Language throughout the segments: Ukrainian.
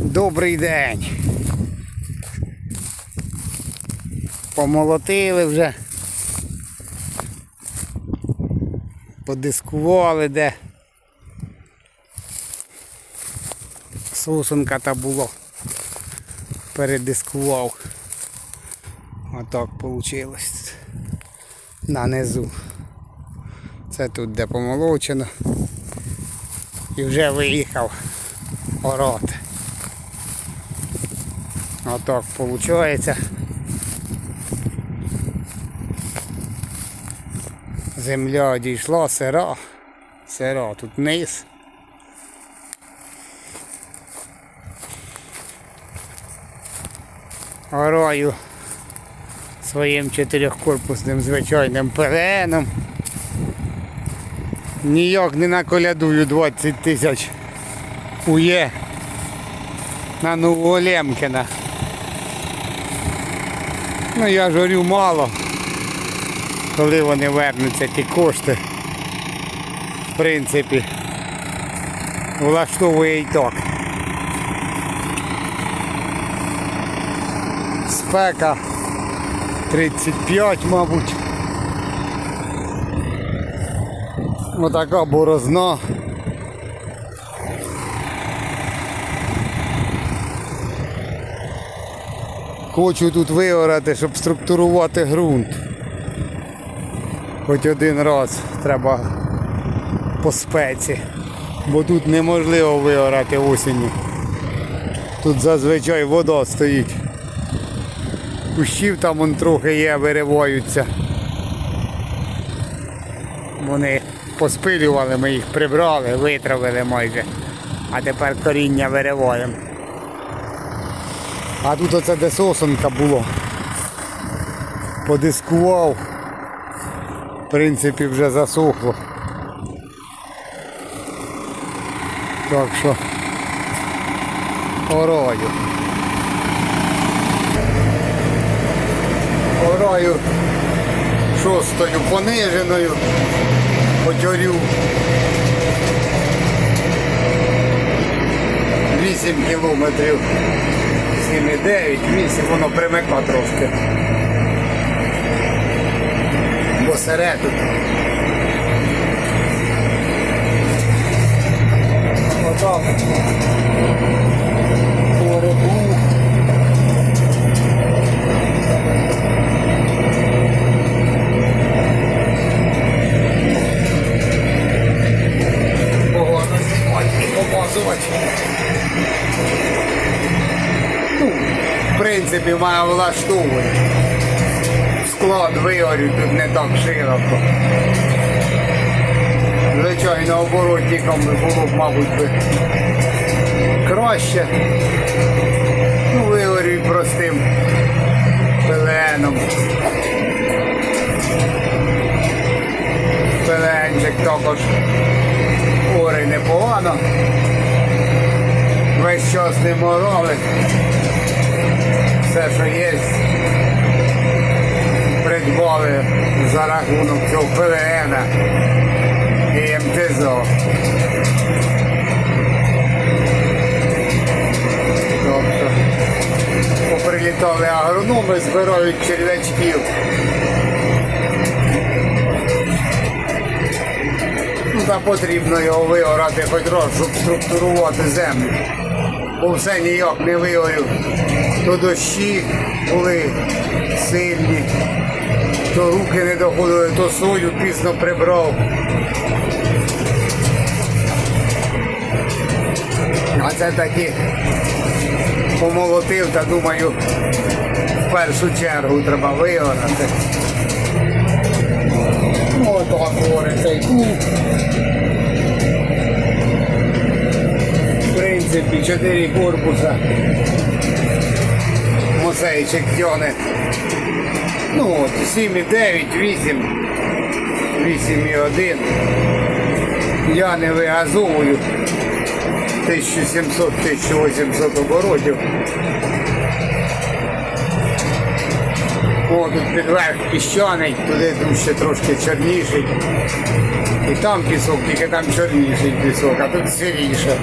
Добрий день. Помолотили вже. Подискували де. Сусенка та було. Передискував. Отак вийшло. На низу. Це тут де помолочено. І вже виїхав город. Отак виходить. Земля дійшла, сира. Сира, тут низ. Орою своїм чотирьохкорпусним звичайним пеленом. Ніяк не наколядую 20 тисяч ує на Новоолємкіна. Ну я жорю мало. Коли вони вернуться ті кошти. В принципі, влаштовує і так. Спека 35, мабуть. Отака борозна. Хочу тут виорати, щоб структурувати ґрунт. Хоч один раз треба по спеці. Бо тут неможливо виорати осінню. Тут зазвичай вода стоїть. Кущів там вон трохи є, вириваються. Вони поспилювали, ми їх прибрали, витравили майже. А тепер коріння вириваємо. А тут оце де сосонка було. Подискував. В принципі, вже засохло. Так що орою. Орою шостою пониженою. Потьорю. 8 кілометрів. 7,9, 8, воно примика трошки. Бо сере тут. Отак. Принципі, має влаштовувати. Склад виорю тут не так широко. Звичайно, оборотником було б, мабуть, би краще. Ну, виорюй простим пеленом. Пеленчик також ори непогано. Весь час не мороли. Все, що є, придбали за рахунок цього ПВН і МТЗО. Тобто поприлітали агрономи, збирають черв'ячків. Ну, та потрібно його виорати хоч раз, щоб структурувати землю бо все ніяк не вигорю. То дощі були сильні, то руки не доходили, то сою пізно прибрав. А це таки помолотив, та думаю, в першу чергу треба вигорати. Ну, отак говориться і. 34 корпуса. Мусейчик тьони. Ну от, 7,9, 8, 8,1. Я не вигазовую. 1700-1800 оборотів. О, тут підверх піщаний, туди там ще трошки чорніший. І там пісок, тільки там чорніший пісок, а тут сиріше.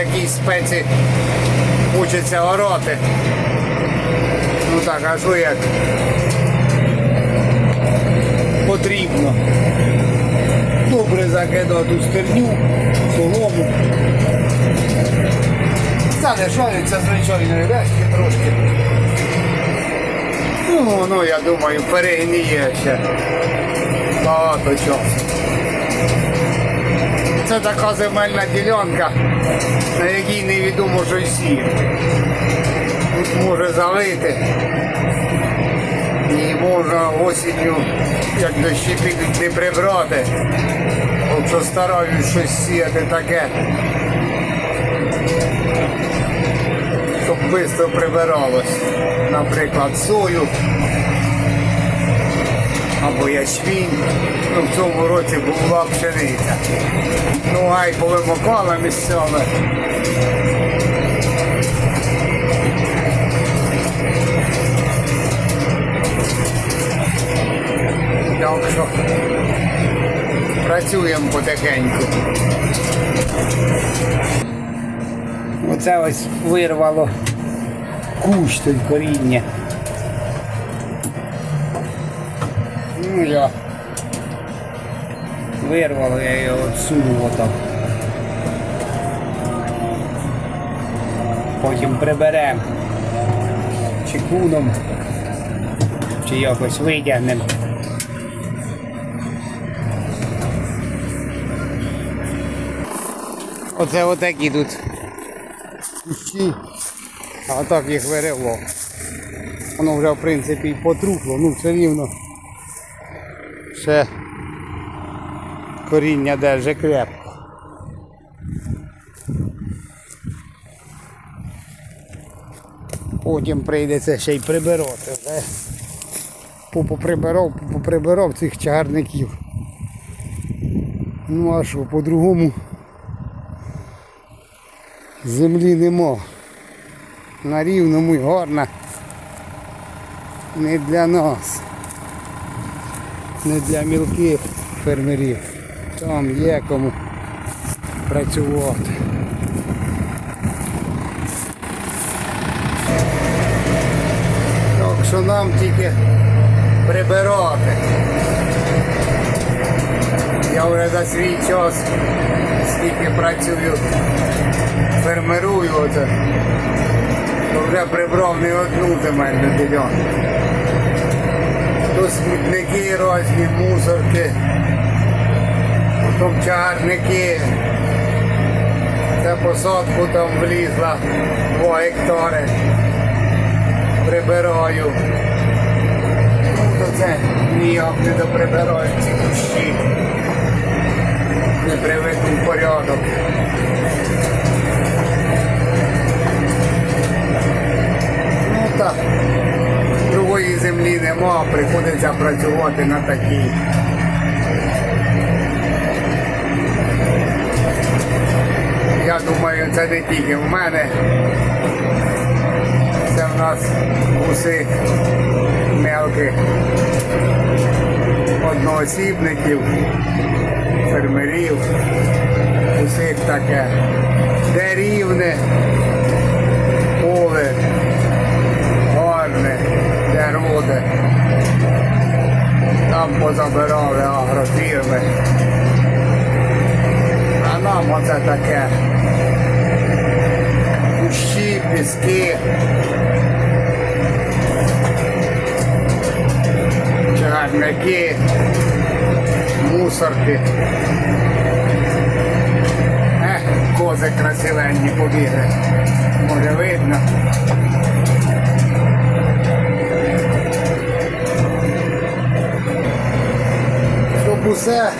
Якійсь спеці учиться ороти. Ну так, а що як? Потрібно. Добре закидати стерню, солому. Стане шариться звичайної решки трошки. Ну, воно, я думаю, перегніє ще багато часу. Це така земельна ділянка, на якій невідомо що сіяти. Тут може залити. І можна осінню, як дощі підуть, не прибрати. Якщо стараюсь щось сіяти таке, щоб швидко прибиралось. Наприклад, сою або ячмінь. Ну, в цьому році була пшениця. Ну, гай повимокала місцеве. Так що працюємо потихеньку. Оце ось вирвало кущ той коріння. Ну я вирвало, я його отсунув отак. Потім приберемо чекуном чи якось витягнемо. Оце отакі тут кущі, а так їх виривало. Воно вже в принципі і потрухло, ну все рівно ще коріння держить крепко. Потім прийдеться ще й прибирати. Вже поприбирав, поприбирав цих чагарників. Ну а що, по-другому землі нема. На рівному й гарна. Не для нас. Не для мілких фермерів. Там є кому працювати. Так що нам тільки прибирати. Я вже за свій час, скільки працюю, фермерую оце, то вже прибрав не одну земельну ділянку. To smo nekje rojstni muzorke, potomčar nekje, ta posodku tam vlizla, dvoje hektare, preberoju. Tutovce ni okne, da preberojci kušči, ne prevedim porjodok. Nuta. No, так, другої землі нема, приходиться працювати на такій. Я думаю, це не тільки в мене. Це в нас усіх мелких одноосібників, фермерів, усіх таке. Де рівне позабирали агрофірми. А нам оце таке. Кущі, піски. Чагарники, мусорки. Ех, кози красивенні побігли. Може видно. Усе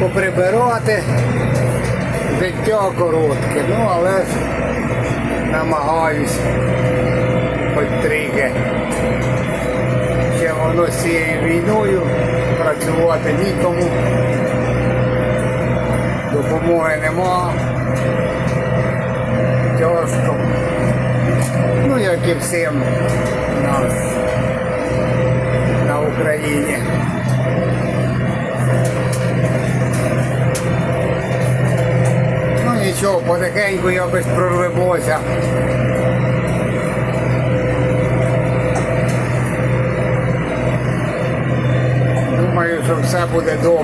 поприбирати, життя коротке, ну але ж намагаюсь хоч трохи. Ще воно з цією війною працювати нікому. Допомоги нема. Тяжко. Ну як і всім нас на Україні. Ну Нічого, потихеньку якось прорвемося. Думаю, що все буде добре.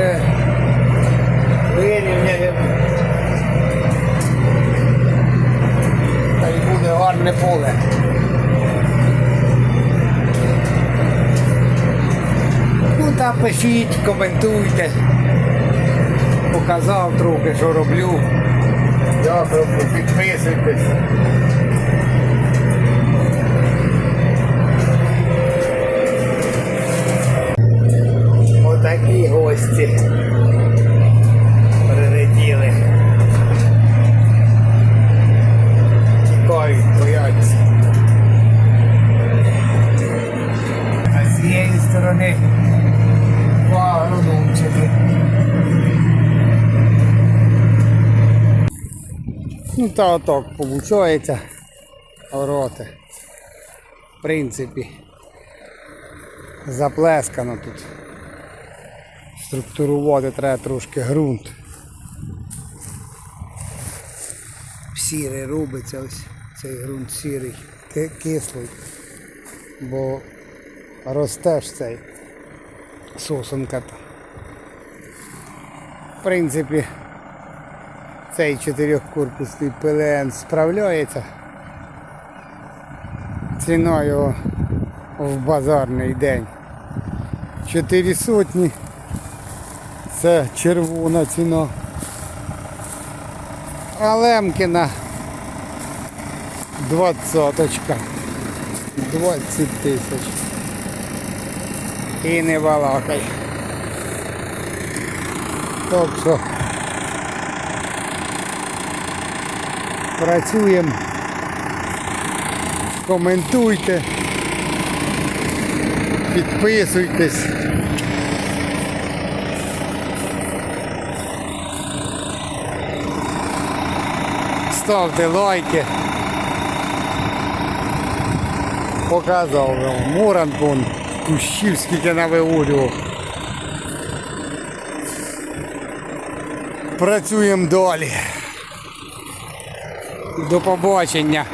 Підсохне. Вирівняємо. Та й буде гарне поле. Ну та пишіть, коментуйте. Показав трохи, що роблю. Дякую, підписуйтесь. Ну та отак виходить. Вороти. В принципі. Заплескано тут. Структурувати треба трошки ґрунт. Сірий робиться ось цей ґрунт сірий, кислий, бо росте ж цей сосунка. В принципі, цей чотирьохкорпусний ПЛН справляється. Ціна його в базарний день. Чотири сотні. Це червона ціна. А Лемкіна двадцяточка. 20 тисяч. І не балакай. Так працюємо. Коментуйте. Підписуйтесь. Ставте лайки. Показав вам Муран вон кущів скільки навиурював. Працюємо далі. До побачення.